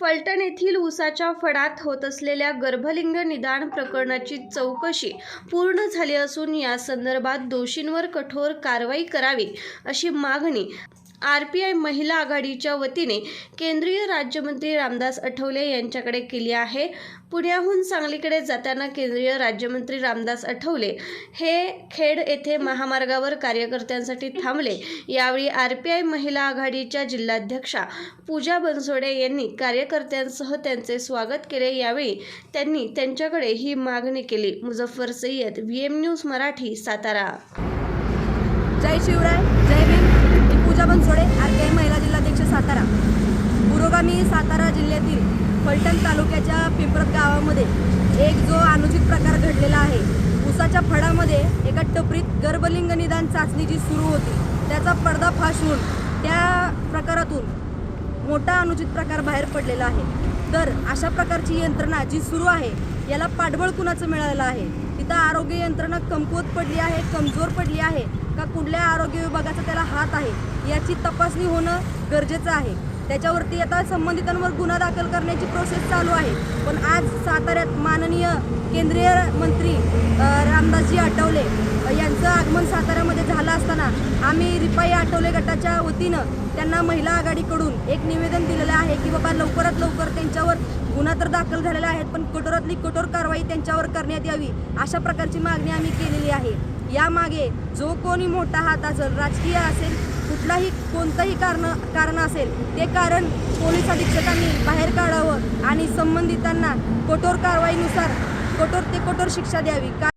फलटण येथील उसाच्या फडात होत असलेल्या गर्भलिंग निदान प्रकरणाची चौकशी पूर्ण झाली असून या संदर्भात दोषींवर कठोर कारवाई करावी अशी मागणी आर पी आय महिला आघाडीच्या वतीने केंद्रीय राज्यमंत्री रामदास आठवले यांच्याकडे केली आहे. पुण्याहून सांगलीकडे जाताना केंद्रीय राज्यमंत्री रामदास आठवले हे खेड येथे महामार्गावर कार्यकर्त्यांसाठी थांबले. यावेळी आर पी आय महिला आघाडीच्या जिल्हाध्यक्षा पूजा बनसोडे यांनी कार्य कार्यकर्त्यांसह त्यांचे स्वागत केले. यावेळी त्यांनी त्यांच्याकडे ही मागणी केली. Muzaffar Sayyed V M news Marathi Satara. जय शिवराय जय भीम. मी पूजा बनसोडे आर के महिला जिल्हाध्यक्ष सातारा. पुरोगामी सातारा जिल्ह्यातील फलटण तालुक्याच्या पिंपरत गावामध्ये एक जो अनुचित प्रकार घडलेला आहे. उसाच्या फडामध्ये एका टपरीत गर्भलिंग निदान चाचणी जी सुरू होती. त्याचा पर्दाफाश होऊन त्या प्रकारातून मोठा अनुचित प्रकार बाहेर पडलेला आहे. तर अशा प्रकारची यंत्रणा जी सुरू आहे याला पाठबळ कुणाचं मिळालेलं आहे? तिथं आरोग्य यंत्रणा कमकुवत पडली आहे कमजोर पडली आहे का कुठल्या आरोग्य विभागाचा त्याला हात आहे? याची तपासणी होणं गरजेचं आहे. त्याच्यावरती आता संबंधितांवर गुन्हा दाखल करण्याची प्रोसेस चालू आहे. पण आज साताऱ्यात माननीय केंद्रीय मंत्री रामदासजी आठवले. झाला असताना आम्ही रिपाई आठवले गटाच्या वतीनं त्यांना महिला आघाडीकडून एक निवेदन दिलेलं आहे की बाबा लवकरात लवकर त्यांच्यावर गुन्हा तर दाखल झालेला आहेत पण कठोरातली कठोर कारवाई त्यांच्यावर करण्यात यावी अशा प्रकारची मागणी आम्ही केलेली आहे. यामागे जो कोणी मोठा हात असेल राजकीय असेल कुठलाही कोणतंही कारण कारण असेल ते कारण पोलीस अधीक्षकांनी बाहेर काढावं आणि संबंधितांना कठोर कारवाईनुसार कठोर ते कठोर शिक्षा द्यावी. का